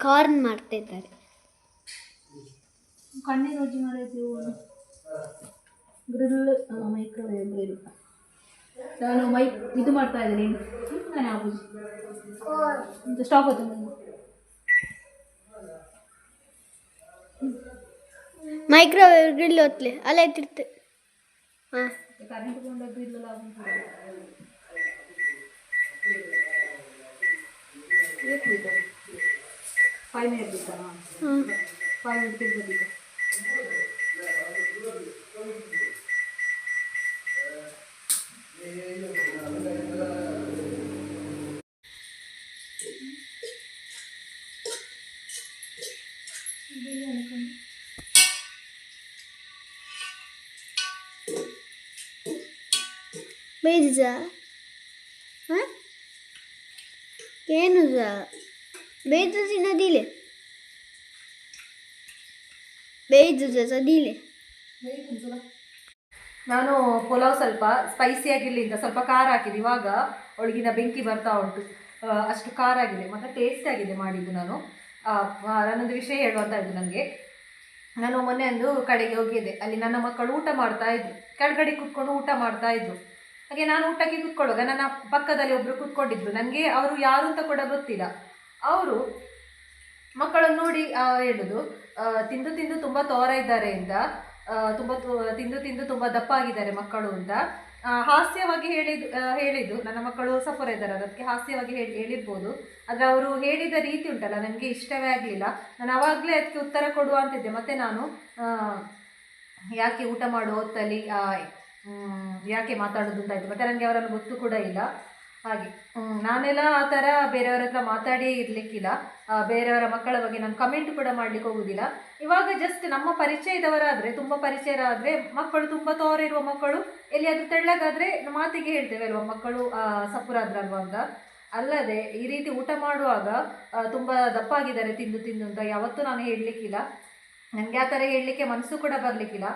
Corn ಮಾಡ್ತಾ ಇದ್ದಾರೆ ಕಣ್ಣಿನ ರುಚಿ ಗ್ರಿಲ್ ಮೈಕ್ರೋವೇವ್ ಗ್ರಿಲ್ ನಾನು ಮೈಕ್ ಇದು ಮಾಡ್ತಾ ಇದ್ದೀನಿ. ನಾನು ಆಗುದು ಸ್ಟಾಪ್ ಆಯ್ತು. ಮೈಕ್ರೋವೇವ್ ಗ್ರಿಲ್ ಹೊತ್ಲೆ ಅಲ್ಲ ಇಟ್ಟಿರ್ತೆ ಹಾಂ. ಕರೆಂಟ್ ಕೊಂಡ ಗ್ರಿಲ್ ಎಲ್ಲ ಆಗುದು ಫೈವ್ ಮಿನಿಟ್ ಬೇಕಾ ಹಾಂ ಫೈವ್ ಮಿನಿಟ್ ತಿರ್ಗಬೇಕು ಬೇಯ್ದು ಹಾಂ ಏನು ಸಾ ಬೇಯ್ದು ತಿನ್ನೋದಿಲ್ಲ ಬೇಯ್ದು ಸದಿಲೆ ನಾನು ಪುಲಾವ್ ಸ್ವಲ್ಪ ಸ್ಪೈಸಿ ಆಗಿರಲಿ ಅಂತ ಸ್ವಲ್ಪ ಖಾರ ಹಾಕಿದೆ. ಇವಾಗ ಒಳಗಿನ ಬೆಂಕಿ ಬರ್ತಾ ಉಂಟು. ಅಷ್ಟು ಖಾರ ಆಗಿದೆ. ಮತ್ತು ಟೇಸ್ಟ್ ಆಗಿದೆ ಮಾಡಿದ್ದು ನಾನು. ಆ, ಆ, ನಾನೊಂದು ವಿಷಯ ಹೇಳುವಂತ ಇದ್ದು ನನಗೆ. ನಾನು ಮೊನ್ನೆ ಒಂದು ಕಡೆಗೆ ಹೋಗಿದ್ದೆ. ಅಲ್ಲಿ ನನ್ನ ಮಕ್ಕಳು ಊಟ ಮಾಡ್ತಾ ಇದ್ರು. ಕೆಳಗಡೆ ಕೂತ್ಕೊಂಡು ಊಟ ಮಾಡ್ತಾ ಇದ್ರು. ಹಾಗೆ ನಾನು ಊಟಕ್ಕೆ ಕೂತ್ಕೊಳ್ಳುವಾಗ ನನ್ನ ಪಕ್ಕದಲ್ಲಿ ಒಬ್ಬರು ಕೂತ್ಕೊಂಡಿದ್ರು. ನನಗೆ ಅವರು ಯಾರು ಅಂತ ಕೂಡ ಗೊತ್ತಿಲ್ಲ. ಅವರು ಮಕ್ಕಳನ್ನು ನೋಡಿ ಹೇಳೋದು ತಿಂದು ತಿಂದು ತುಂಬ ತೋರ ಇದ್ದಾರೆ ಅಂತ ತುಂಬ ತಿಂದು ತಿಂದು ತುಂಬ ದಪ್ಪ ಆಗಿದ್ದಾರೆ ಮಕ್ಕಳು ಅಂತ. ಹಾಸ್ಯವಾಗಿ ಹೇಳಿದ್ದು ಹೇಳಿದ್ದು, ನನ್ನ ಮಕ್ಕಳು ಸಫರ್ ಇದ್ದಾರೆ, ಅದಕ್ಕೆ ಹಾಸ್ಯವಾಗಿ ಹೇಳಿ, ಹೇಳಿರ್ಬೋದು. ಆದರೆ ಅವರು ಹೇಳಿದ ರೀತಿ ಉಂಟಲ್ಲ, ನನಗೆ ಇಷ್ಟವೇ ಆಗಲಿಲ್ಲ. ನಾನು ಅವಾಗಲೇ ಅದಕ್ಕೆ ಉತ್ತರ ಕೊಡುವ ಅಂತಿದ್ದೆ. ಮತ್ತು ನಾನು ಯಾಕೆ ಊಟ ಮಾಡುವ ಹೊತ್ತಲ್ಲಿ ಯಾಕೆ ಮಾತಾಡೋದು ಅಂತ ಆಯಿತು. ಮತ್ತೆ ನನಗೆ ಅವರನ್ನು ಗೊತ್ತು ಕೂಡ ಇಲ್ಲ. ಹಾಗೆ. ನಾನೆಲ್ಲ ಆ ಥರ ಬೇರೆಯವರ ಹತ್ರ ಮಾತಾಡಿಯೇ ಇರಲಿಕ್ಕಿಲ್ಲ. ಬೇರೆಯವರ ಮಕ್ಕಳ ಬಗ್ಗೆ ನಾನು ಕಮೆಂಟ್ ಕೂಡ ಮಾಡ್ಲಿಕ್ಕೆ ಹೋಗುದಿಲ್ಲ. ಇವಾಗ ಜಸ್ಟ್ ನಮ್ಮ ಪರಿಚಯದವರಾದರೆ ತುಂಬ ಪರಿಚಯರಾದರೆ, ಮಕ್ಕಳು ತುಂಬ ತೋರಿರುವ ಮಕ್ಕಳು, ಎಲ್ಲಿಯಾದರೂ ತೆಳ್ಳಗಾದರೆ ಮಾತಿಗೆ ಹೇಳ್ತೇವೆ ಅಲ್ವಾ, ಮಕ್ಕಳು ಸಪುರಾದ್ರಲ್ವಾ ಅಂತ. ಅಲ್ಲದೆ ಈ ರೀತಿ ಊಟ ಮಾಡುವಾಗ ತುಂಬಾ ತುಂಬ ದಪ್ಪ ಆಗಿದ್ದಾರೆ ತಿಂದು ತಿಂದು ಅಂತ ಯಾವತ್ತೂ ನಾನು ಹೇಳಲಿಕ್ಕಿಲ್ಲ. ನನಗೆ ಆ ಥರ ಹೇಳಲಿಕ್ಕೆ ಮನಸ್ಸು ಕೂಡ ಬರಲಿಕ್ಕಿಲ್ಲ.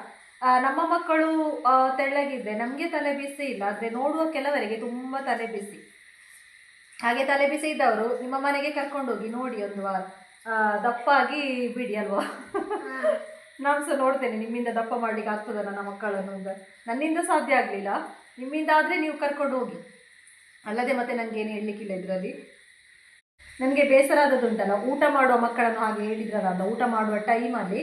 ನಮ್ಮ ಮಕ್ಕಳು ತೆಳ್ಳಗಿದ್ದೆ ತೆಳ್ಳಗಿದ್ರೆ ನಮಗೆ ತಲೆ ಬಿಸಿ ಇಲ್ಲ. ಆದರೆ ನೋಡುವ ಕೆಲವರಿಗೆ ತುಂಬ ತಲೆ ಬಿಸಿ. ಹಾಗೆ ತಲೆ ಬಿಸಿ ಇದ್ದವರು ನಿಮ್ಮ ಮನೆಗೆ ಕರ್ಕೊಂಡೋಗಿ ನೋಡಿ ಒಂದು ದಪ್ಪಾಗಿ ಬಿಡಿ ಅಲ್ವಾ? ನಾನು ಸಹ ನೋಡ್ತೇನೆ ನಿಮ್ಮಿಂದ ದಪ್ಪ ಮಾಡ್ಲಿಕ್ಕೆ ಆಗ್ತದ ನನ್ನ ಮಕ್ಕಳನ್ನು ಅಂತ. ನನ್ನಿಂದ ಸಾಧ್ಯ ಆಗಲಿಲ್ಲ. ನಿಮ್ಮಿಂದ ಆದರೆ ನೀವು ಕರ್ಕೊಂಡು ಹೋಗಿ. ಅಲ್ಲದೆ ಮತ್ತೆ ನನಗೇನು ಹೇಳಲಿಕ್ಕಿಲ್ಲ ಇದರಲ್ಲಿ. ನನಗೆ ಬೇಸರ ಆದದ್ದುಂಟಲ್ಲ ಊಟ ಮಾಡುವ ಮಕ್ಕಳನ್ನು ಹಾಗೆ ಹೇಳಿದ್ರಲ್ಲ ಊಟ ಮಾಡುವ ಟೈಮಲ್ಲಿ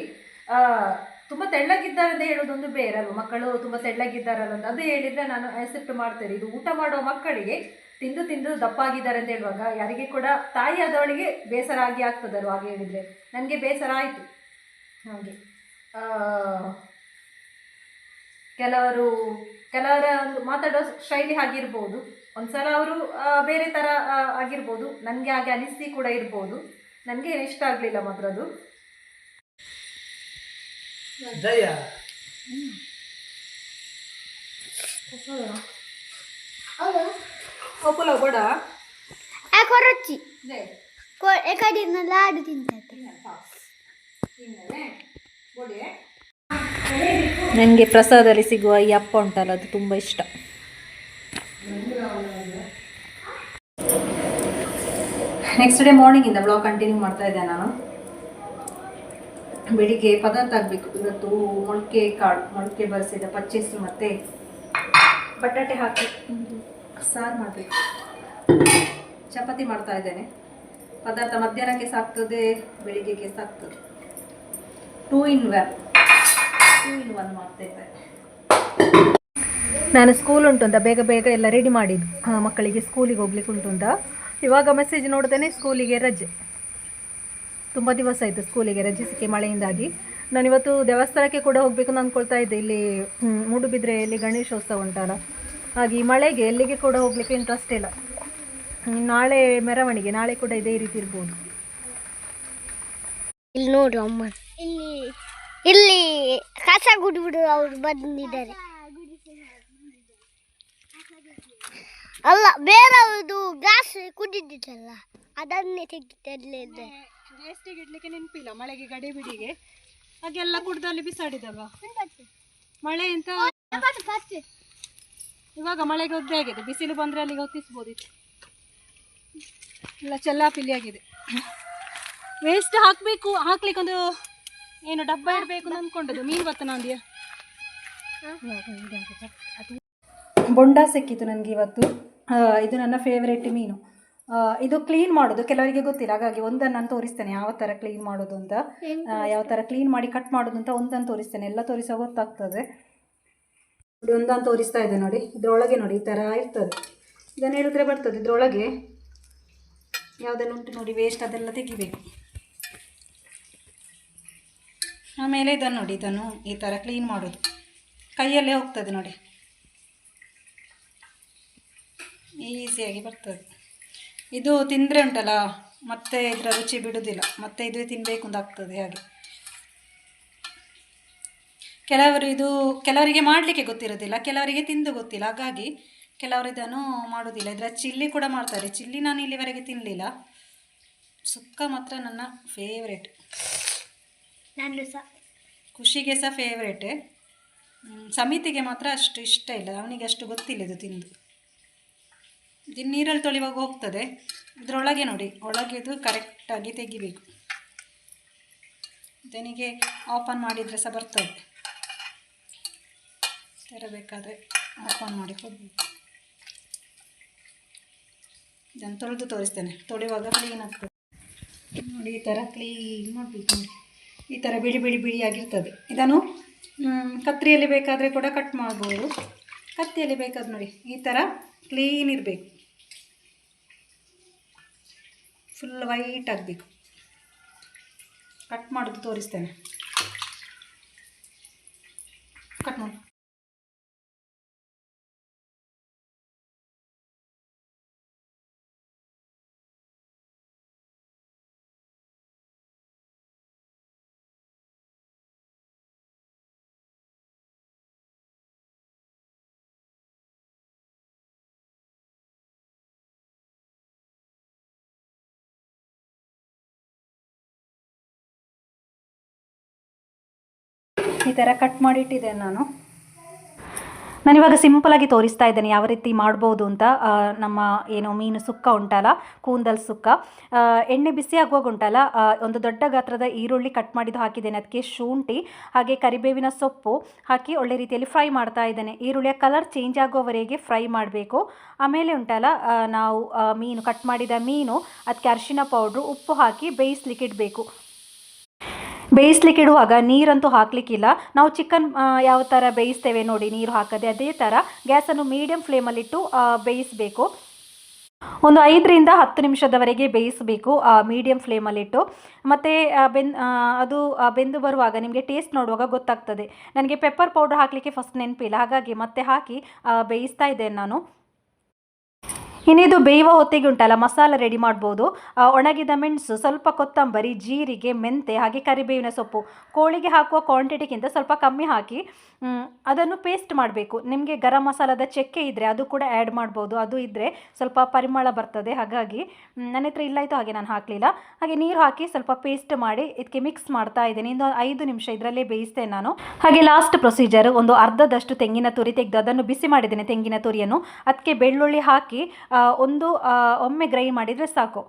ತುಂಬ ತೆಳ್ಳಗಿದ್ದಾರೆ ಅಂತ ಹೇಳೋದೊಂದು ಬೇರೆ ಅಲ್ವಾ ಮಕ್ಕಳು ತುಂಬ ತೆಳ್ಳಗಿದ್ದಾರಲ್ಲ ಅಂತ. ಅದು ಹೇಳಿದರೆ ನಾನು ಆಕ್ಸೆಪ್ಟ್ ಮಾಡ್ತೇನೆ. ಇದು ಊಟ ಮಾಡೋ ಮಕ್ಕಳಿಗೆ ತಿಂದು ತಿಂದು ದಪ್ಪಾಗಿದ್ದಾರೆ ಅಂತ ಹೇಳುವಾಗ ಯಾರಿಗೆ ಕೂಡ ತಾಯಿ ಆದವಳಿಗೆ ಬೇಸರ ಆಗಿ ಆಗ್ತದಲ್ವ ಹಾಗೆ ಹೇಳಿದರೆ? ನನಗೆ ಬೇಸರ ಆಯಿತು. ಹಾಗೆ. ಕೆಲವರು, ಕೆಲವರ ಒಂದು ಮಾತಾಡೋ ಶೈಲಿ ಆಗಿರ್ಬೋದು ಒಂದ್ಸಲ ಅವರು ಬೇರೆ ಥರ ಆಗಿರ್ಬೋದು. ನನಗೆ ಹಾಗೆ ಅನಿಸಿ ಕೂಡ ಇರ್ಬೋದು. ನನಗೆ ಇಷ್ಟ ಆಗಲಿಲ್ಲ ಮಾತ್ರ ಅದು. ಜಯ. ಕೊಪ್ಪಲ ಕೊಡ. ಕೊರಚಿ ಎಕಡಿನ ಲಾಡು ನನಗೆ ಪ್ರಸಾದದಲ್ಲಿ ಸಿಗುವ ಈ ಅಪ್ಪ ಉಂಟಲ್ಲ ಅದು ತುಂಬ ಇಷ್ಟ. ನೆಕ್ಸ್ಟ್ ಡೇ ಮಾರ್ನಿಂಗಿಂದ ಬ್ಲಾಗ್ ಕಂಟಿನ್ಯೂ ಮಾಡ್ತಾ ಇದ್ದೆ ನಾನು. ಬೆಳಿಗ್ಗೆ ಪದಾರ್ಥ ಆಗಬೇಕು. ಇವತ್ತು ಮೊಳಕೆ ಕಾಳು, ಮೊಳಕೆ ಬರೆಸಿದ ಪಚ್ಚೆಸು ಮತ್ತು ಬಟಾಟೆ ಹಾಕಿ ಸಾರು ಮಾಡಬೇಕು. ಚಪಾತಿ ಮಾಡ್ತಾ ಇದ್ದೇನೆ. ಪದಾರ್ಥ ಮಧ್ಯಾಹ್ನಕ್ಕೆ ಸಾಕ್ತದೆ, ಬೆಳಿಗ್ಗೆಗೆ ಸಾಕ್ತದೆ. Two in one two in one ಮಾಡ್ತಾ ನಾನು ಸ್ಕೂಲ್ ಉಂಟು ಅಂತ ಬೇಗ ಬೇಗ ಎಲ್ಲ ರೆಡಿ ಮಾಡಿದ್ದು. ಮಕ್ಕಳಿಗೆ ಸ್ಕೂಲಿಗೆ ಹೋಗ್ಲಿಕ್ಕೆ ಉಂಟು ಅಂತ. ಇವಾಗ ಮೆಸೇಜ್ ನೋಡ್ತೇನೆ ಸ್ಕೂಲಿಗೆ ರಜೆ. ತುಂಬ ದಿವಸ ಆಯಿತು ಸ್ಕೂಲಿಗೆ ರಜೆ ಸಿಕ್ಕಿ ಮಳೆಯಿಂದಾಗಿ. ನಾನು ಇವತ್ತು ದೇವಸ್ಥಾನಕ್ಕೆ ಕೂಡ ಹೋಗಬೇಕು ಅಂತ ಅಂದ್ಕೊಳ್ತಾ ಇದ್ದೆ. ಇಲ್ಲಿ ಮೂಡುಬಿದ್ರೆ ಮೂಡುಬಿದ್ರೆಯಲ್ಲಿ ಗಣೇಶೋತ್ಸವ ಉಂಟಲ್ಲ. ಹಾಗೆ ಈ ಮಳೆಗೆ ಎಲ್ಲಿಗೆ ಕೂಡ ಹೋಗ್ಲಿಕ್ಕೆ ಇಂಟ್ರೆಸ್ಟ್ ಇಲ್ಲ. ನಾಳೆ ಮೆರವಣಿಗೆ ನಾಳೆ ಕೂಡ ಇದೇ ರೀತಿ ಇರ್ಬೋದು. ಇಲ್ಲಿ ನೋಡು ಅಮ್ಮ. ಇಲ್ಲಿ. ಇಲ್ಲಿ ಕಸ ಗುಡ್ಬಿಡು ಅವ್ರು ಬಂದಿದ್ದಾರೆ. ಅಲ್ಲ ಬೇರೆಯವ್ರದ್ದು ಗ್ಯಾಸ್ ಕುಡಿದಿದ್ದಲ್ಲ ಅದನ್ನೇ ತೆಗಿತಿರ್ಲಿಲ್ಲ ವೇಸ್ಟಿಗೆ ಇಡ್ಲಿಕ್ಕೆ ನೆನಪಿಲ್ಲ ಮಳೆಗೆ ಗಡಿ ಬಿಡಿಗೆ. ಹಾಗೆಲ್ಲ ಗುಡ್ಡದಲ್ಲಿ ಅಲ್ಲಿ ಬಿಸಾಡಿದಲ್ವಾ? ಮಳೆ ಅಂತ ಇವಾಗ ಮಳೆಗೆ ಒದ್ದೆ ಆಗಿದೆ ಬಿಸಿಲು ಬಂದರೆ ಅಲ್ಲಿಗೆ ಹೊತ್ತಿಸ್ಬೋದಿತ್ತು ಎಲ್ಲ ಚೆಲ್ಲಾಪಿಲ್ಲಿ ಆಗಿದೆ. ವೇಸ್ಟ್ ಹಾಕಬೇಕು ಹಾಕ್ಲಿಕ್ಕೆ ಒಂದು ಏನು ಡಬ್ಬ ಇರಬೇಕು ಅಂದ್ಕೊಂಡದ್ದು ಮೀನು ಬತ್ತ ನಂದಿಯ? ಬೊಂಡ ಸಿಕ್ಕಿತ್ತು ನನಗೆ ಇವತ್ತು. ಇದು ನನ್ನ ಫೇವ್ರೇಟ್ ಮೀನು. ಇದು ಕ್ಲೀನ್ ಮಾಡೋದು. ಕೆಲವರಿಗೆ ಗೊತ್ತಿಲ್ಲ. ಹಾಗಾಗಿ ಒಂದನ್ನು ನಾನು ತೋರಿಸ್ತೇನೆ ಯಾವ ಥರ ಕ್ಲೀನ್ ಮಾಡೋದು ಅಂತ. ಯಾವ ಥರ ಕ್ಲೀನ್ ಮಾಡಿ ಕಟ್ ಮಾಡೋದು ಅಂತ ಒಂದನ್ನು ತೋರಿಸ್ತೇನೆ. ಎಲ್ಲ ತೋರಿಸೋ ಗೊತ್ತಾಗ್ತದೆ. ನೋಡಿ ಒಂದನ್ನು ತೋರಿಸ್ತಾ ಇದೆ ನೋಡಿ. ಇದರೊಳಗೆ ನೋಡಿ ಈ ಥರ ಇರ್ತದೆ. ಇದನ್ನು ಹೇಳಿದ್ರೆ ಬರ್ತದೆ. ಇದರೊಳಗೆ ಯಾವುದೆಲ್ಲ ಉಂಟು ನೋಡಿ ವೇಸ್ಟ್ ಅದೆಲ್ಲ ತೆಗಿಬೇಕು. ಆಮೇಲೆ ಇದನ್ನು ನೋಡಿ ಇದನ್ನು ಈ ಥರ ಕ್ಲೀನ್ ಮಾಡೋದು. ಕೈಯಲ್ಲೇ ಹೋಗ್ತದೆ ನೋಡಿ. ಈಸಿಯಾಗಿ ಬರ್ತದೆ. ಇದು ತಿಂದರೆ ಉಂಟಲ್ಲ ಮತ್ತೆ ಇದರ ರುಚಿ ಬಿಡುವುದಿಲ್ಲ ಮತ್ತೆ ಇದು ತಿನ್ನಬೇಕು ಅಂತ ಆಗ್ತದೆ ಹಾಗೆ. ಕೆಲವರು ಇದು ಕೆಲವರಿಗೆ ಮಾಡಲಿಕ್ಕೆ ಗೊತ್ತಿರೋದಿಲ್ಲ ಕೆಲವರಿಗೆ ತಿಂದು ಗೊತ್ತಿಲ್ಲ ಹಾಗಾಗಿ ಕೆಲವರು ಇದನ್ನು ಮಾಡೋದಿಲ್ಲ. ಇದರ ಚಿಲ್ಲಿ ಕೂಡ ಮಾಡ್ತಾರೆ. ಚಿಲ್ಲಿ ನಾನು ಇಲ್ಲಿವರೆಗೆ ತಿನ್ನಲಿಲ್ಲ ಸುಕ್ಕ ಮಾತ್ರ ನನ್ನ ಫೇವ್ರೇಟ್ ನಾನು ಸಹ ಖುಷಿಗೆ ಸಹ ಫೇವ್ರೇಟೆ ಸಮಿತಿಗೆ ಮಾತ್ರ ಅಷ್ಟು ಇಷ್ಟ ಇಲ್ಲ. ಅವನಿಗೆ ಅಷ್ಟು ಗೊತ್ತಿಲ್ಲ ಇದು ತಿಂದು. ಇದು ನೀರಲ್ಲಿ ತೊಳಿವಾಗ ಹೋಗ್ತದೆ. ಇದರೊಳಗೆ ನೋಡಿ ಒಳಗೆ ಇದು ಕರೆಕ್ಟಾಗಿ ತೆಗಿಬೇಕು. ಇದನಿಗೆ ಆಪನ್ ಮಾಡಿದರೆ ಸಹ ಬರ್ತದೆ. ತೆರಬೇಕಾದ್ರೆ ಆನ್ ಮಾಡಿ ಕೊಡ್ಬೇಕು ಇದನ್ನು ತೊಳೆದು ತೋರಿಸ್ತೇನೆ. ತೊಳೆಯುವಾಗ ಕ್ಲೀನ್ ಆಗ್ತದೆ. ನೋಡಿ, ಈ ಥರ ಕ್ಲೀನ್ ಮಾಡಬೇಕು ನೋಡಿ. ಈ ಥರ ಬಿಳಿ ಬಿಳಿ ಬಿಳಿಯಾಗಿರ್ತದೆ. ಇದನ್ನು ಕತ್ರಿಯಲ್ಲಿ ಬೇಕಾದರೆ ಕೂಡ ಕಟ್ ಮಾಡ್ಬೋದು. ಕತ್ತಿಯಲ್ಲಿ ಬೇಕಾದ್ರೆ ನೋಡಿ, ಈ ಥರ ಕ್ಲೀನ್ ಇರಬೇಕು. ಫುಲ್ ವೈಟ್ ಆಗಬೇಕು. ಕಟ್ ಮಾಡೋದು ತೋರಿಸ್ತೇನೆ. ಕಟ್ ಮಾಡಿ. ಈ ಥರ ಕಟ್ ಮಾಡಿಟ್ಟಿದ್ದೇನೆ ನಾನು. ನಾನಿವಾಗ ಸಿಂಪಲಾಗಿ ತೋರಿಸ್ತಾ ಇದ್ದೇನೆ ಯಾವ ರೀತಿ ಮಾಡ್ಬೋದು ಅಂತ. ನಮ್ಮ ಏನು ಮೀನು ಸುಕ್ಕ ಉಂಟಲ್ಲ, ಕೂಂದಲ್ ಸುಕ್ಕ. ಎಣ್ಣೆ ಬಿಸಿ ಆಗುವಾಗ ಉಂಟಲ್ಲ ಒಂದು ದೊಡ್ಡ ಗಾತ್ರದ ಈರುಳ್ಳಿ ಕಟ್ ಮಾಡಿದ್ದು ಹಾಕಿದ್ದೇನೆ. ಅದಕ್ಕೆ ಶುಂಠಿ, ಹಾಗೆ ಕರಿಬೇವಿನ ಸೊಪ್ಪು ಹಾಕಿ ಒಳ್ಳೆ ರೀತಿಯಲ್ಲಿ ಫ್ರೈ ಮಾಡ್ತಾ ಇದ್ದೇನೆ. ಈರುಳ್ಳಿಯ ಕಲರ್ ಚೇಂಜ್ ಆಗೋವರೆಗೆ ಫ್ರೈ ಮಾಡಬೇಕು. ಆಮೇಲೆ ಉಂಟಲ್ಲ ನಾವು ಮೀನು ಕಟ್ ಮಾಡಿದ ಮೀನು ಅದಕ್ಕೆ ಅರಿಶಿನ ಪೌಡ್ರು ಉಪ್ಪು ಹಾಕಿ ಬೇಯಿಸ್ಲಿಕ್ಕೆ ಇಡಬೇಕು. ಬೇಯಿಸ್ಲಿಕ್ಕೆ ಇಡುವಾಗ ನೀರಂತೂ ಹಾಕಲಿಕ್ಕಿಲ್ಲ. ನಾವು ಚಿಕನ್ ಯಾವ ಥರ ಬೇಯಿಸ್ತೇವೆ ನೋಡಿ, ನೀರು ಹಾಕದೆ ಅದೇ ಥರ ಗ್ಯಾಸನ್ನು ಮೀಡಿಯಂ ಫ್ಲೇಮಲ್ಲಿಟ್ಟು ಬೇಯಿಸಬೇಕು. ಒಂದು ಐದರಿಂದ ಹತ್ತು ನಿಮಿಷದವರೆಗೆ ಬೇಯಿಸಬೇಕು ಮೀಡಿಯಂ ಫ್ಲೇಮಲ್ಲಿಟ್ಟು ಮತ್ತು ಬೆನ್ ಅದು ಬೆಂದು ಬರುವಾಗ ನಿಮಗೆ ಟೇಸ್ಟ್ ನೋಡುವಾಗ ಗೊತ್ತಾಗ್ತದೆ. ನನಗೆ ಪೆಪ್ಪರ್ ಪೌಡರ್ ಹಾಕಲಿಕ್ಕೆ ಫಸ್ಟ್ ನೆನಪಿಲ್ಲ. ಹಾಗಾಗಿ ಮತ್ತೆ ಹಾಕಿ ಬೇಯಿಸ್ತಾ ಇದ್ದೇನೆ ನಾನು. ಇನ್ನಿದು ಬೇಯುವ ಹೊತ್ತಿಗೆ ಉಂಟಲ್ಲ ಮಸಾಲ ರೆಡಿ ಮಾಡ್ಬೋದು. ಒಣಗಿದ ಮೆಣಸು, ಸ್ವಲ್ಪ ಕೊತ್ತಂಬರಿ, ಜೀರಿಗೆ, ಮೆಂತೆ, ಹಾಗೆ ಕರಿಬೇವಿನ ಸೊಪ್ಪು. ಕೋಳಿಗೆ ಹಾಕುವ ಕ್ವಾಂಟಿಟಿಗಿಂತ ಸ್ವಲ್ಪ ಕಮ್ಮಿ ಹಾಕಿ ಅದನ್ನು ಪೇಸ್ಟ್ ಮಾಡಬೇಕು. ನಿಮಗೆ ಗರಂ ಮಸಾಲದ ಚಕ್ಕೆ ಇದ್ದರೆ ಅದು ಕೂಡ ಆ್ಯಡ್ ಮಾಡ್ಬೋದು. ಅದು ಇದ್ದರೆ ಸ್ವಲ್ಪ ಪರಿಮಳ ಬರ್ತದೆ. ಹಾಗಾಗಿ ನನ್ನ ಹತ್ರ ಇಲ್ಲ ಇತ್ತು ಹಾಗೆ ನಾನು ಹಾಕಲಿಲ್ಲ. ಹಾಗೆ ನೀರು ಹಾಕಿ ಸ್ವಲ್ಪ ಪೇಸ್ಟ್ ಮಾಡಿ ಇದಕ್ಕೆ ಮಿಕ್ಸ್ ಮಾಡ್ತಾ ಇದ್ದೇನೆ. ಇನ್ನೊಂದು ಐದು ನಿಮಿಷ ಇದರಲ್ಲೇ ಬೇಯಿಸ್ತೇನೆ ನಾನು. ಹಾಗೆ ಲಾಸ್ಟ್ ಪ್ರೊಸೀಜರ್ ಒಂದು ಅರ್ಧದಷ್ಟು ತೆಂಗಿನ ತುರಿ ತೆಗೆದು ಅದನ್ನು ಬಿಸಿ ಮಾಡಿದ್ದೇನೆ, ತೆಂಗಿನ ತುರಿಯನ್ನು. ಅದಕ್ಕೆ ಬೆಳ್ಳುಳ್ಳಿ ಹಾಕಿ ಒಂದು ಒಮ್ಮೆ ಗ್ರೈ ಮಾಡಿದರೆ ಸಾಕು.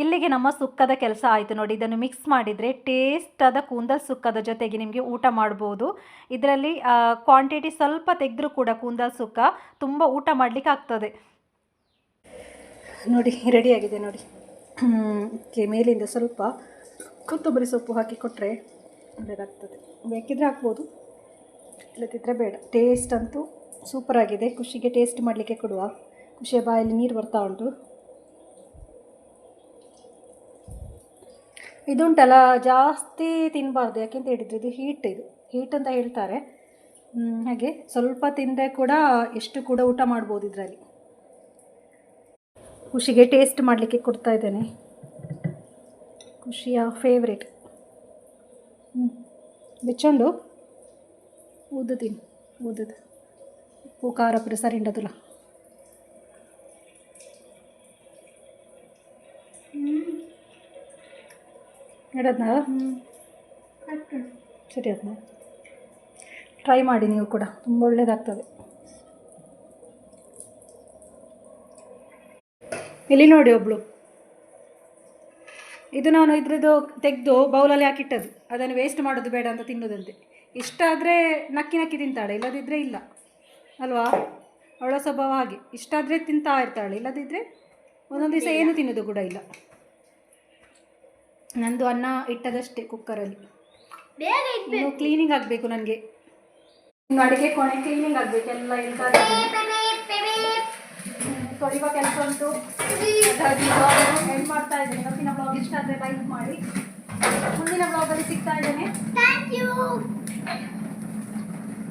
ಇಲ್ಲಿಗೆ ನಮ್ಮ ಸುಕ್ಕದ ಕೆಲಸ ಆಯಿತು ನೋಡಿ, ಇದನ್ನು ಮಿಕ್ಸ್ ಮಾಡಿದರೆ ಟೇಸ್ಟಾದ ಕೂದಲ್ ಸುಕ್ಕದ ಜೊತೆಗೆ ನಿಮಗೆ ಊಟ ಮಾಡ್ಬೋದು. ಇದರಲ್ಲಿ ಕ್ವಾಂಟಿಟಿ ಸ್ವಲ್ಪ ತೆಗೆದ್ರೂ ಕೂಡ ಕೂದಲ್ ಸುಕ್ಕ ತುಂಬ ಊಟ ಮಾಡಲಿಕ್ಕೆ ಆಗ್ತದೆ. ನೋಡಿ ರೆಡಿಯಾಗಿದೆ ನೋಡಿ. ಮೇಲಿಂದ ಸ್ವಲ್ಪ ಕೊತ್ತಂಬರಿ ಸೊಪ್ಪು ಹಾಕಿ ಕೊಟ್ಟರೆ ಒಳ್ಳೆಯದಾಗ್ತದೆ ಬೇಕಿದ್ರೆ ಹಾಕ್ಬೋದು ಇಲ್ಲದಿದ್ದರೆ ಬೇಡ. ಟೇಸ್ಟ್ ಅಂತೂ ಸೂಪರಾಗಿದೆ ಖುಷಿಗೆ ಟೇಸ್ಟ್ ಮಾಡಲಿಕ್ಕೆ ಕೊಡುವ. ಖುಷಿಯ ಬಾಯಲ್ಲಿ ನೀರು ಬರ್ತಾ ಉಂಟು. ಇದುಂಟಲ್ಲ, ಜಾಸ್ತಿ ತಿನ್ನಬಾರ್ದು ಯಾಕೆಂತ ಹೇಳಿದರೆ ಇದು ಹೀಟ್ ಇದು. ಹೀಟ್ ಅಂತ ಹೇಳ್ತಾರೆ. ಹಾಗೆ ಸ್ವಲ್ಪ ತಿಂದರೆ ಕೂಡ ಎಷ್ಟು ಕೂಡ ಊಟ ಮಾಡ್ಬೋದು ಇದರಲ್ಲಿ. ಖುಷಿಗೆ ಟೇಸ್ಟ್ ಮಾಡಲಿಕ್ಕೆ ಕೊಡ್ತಾ ಇದ್ದೇನೆ. ಖುಷಿಯ ಫೇವ್ರೇಟ್ ಬೆಚ್ಚೊಂಡು? ತಿನ್ ಊದದು ಉಪ್ಪು, ಖಾರ ಪುರಿ ಸರಿ ಉಂಟದುಲ್ಲ ಎಡದ್ನ ಸರಿ ಅದನ್ನ ಟ್ರೈ ಮಾಡಿ ನೀವು ಕೂಡ ತುಂಬ ಒಳ್ಳೆಯದಾಗ್ತದೆ ಇಲ್ಲಿ ನೋಡಿ ಒಬ್ಳು. ಇದು ನಾನು ಇದ್ರದ್ದು ತೆಗೆದು ಬೌಲಲ್ಲಿ ಹಾಕಿಟ್ಟದ್ದು. ಅದನ್ನು ವೇಸ್ಟ್ ಮಾಡೋದು ಬೇಡ ಅಂತ ತಿನ್ನೋದಂತೆ. ಇಷ್ಟ ಆದರೆ ನಕ್ಕಿ ನಕ್ಕಿ ತಿಂತಾಳೆ ಇಲ್ಲದಿದ್ದರೆ ಇಲ್ಲ. ಅಲ್ವಾ? ಅವಳ ಸ್ವಭಾವ ಹಾಗೆ. ಇಷ್ಟ ಆದರೆ ತಿಂತಾ ಇರ್ತಾಳೆ ಇಲ್ಲದಿದ್ದರೆ ಒಂದೊಂದು ದಿವಸ ಏನು ತಿನ್ನೋದು ಕೂಡ ಇಲ್ಲ. ನಂದು ಅನ್ನ ಇಟ್ಟದಷ್ಟೇ ಕುಕ್ಕರಲ್ಲಿ. ಬೇಗ ಕ್ಲೀನಿಂಗ್ ಆಗಬೇಕು ನನಗೆ. ಅಡುಗೆ ಕೊನೆ ಕ್ಲೀನಿಂಗ್ ಆಗಬೇಕು ಎಲ್ಲ ಎಂತ ತೊಳಿಯುವ ಕೆಲಸ ಉಂಟು. ಹೆಲ್ಪ್ ಮಾಡ್ತಾ ಇದ್ದೀನಿ. ಇವತ್ತಿನ ಬ್ಲಾಗ್ ಇಷ್ಟ ಆದರೆ ಲೈಕ್ ಮಾಡಿ. ಮುಂದಿನ ಬ್ಲಾಗಲ್ಲಿ ಸಿಗ್ತಾ ಇದ್ದೇನೆ. Thank you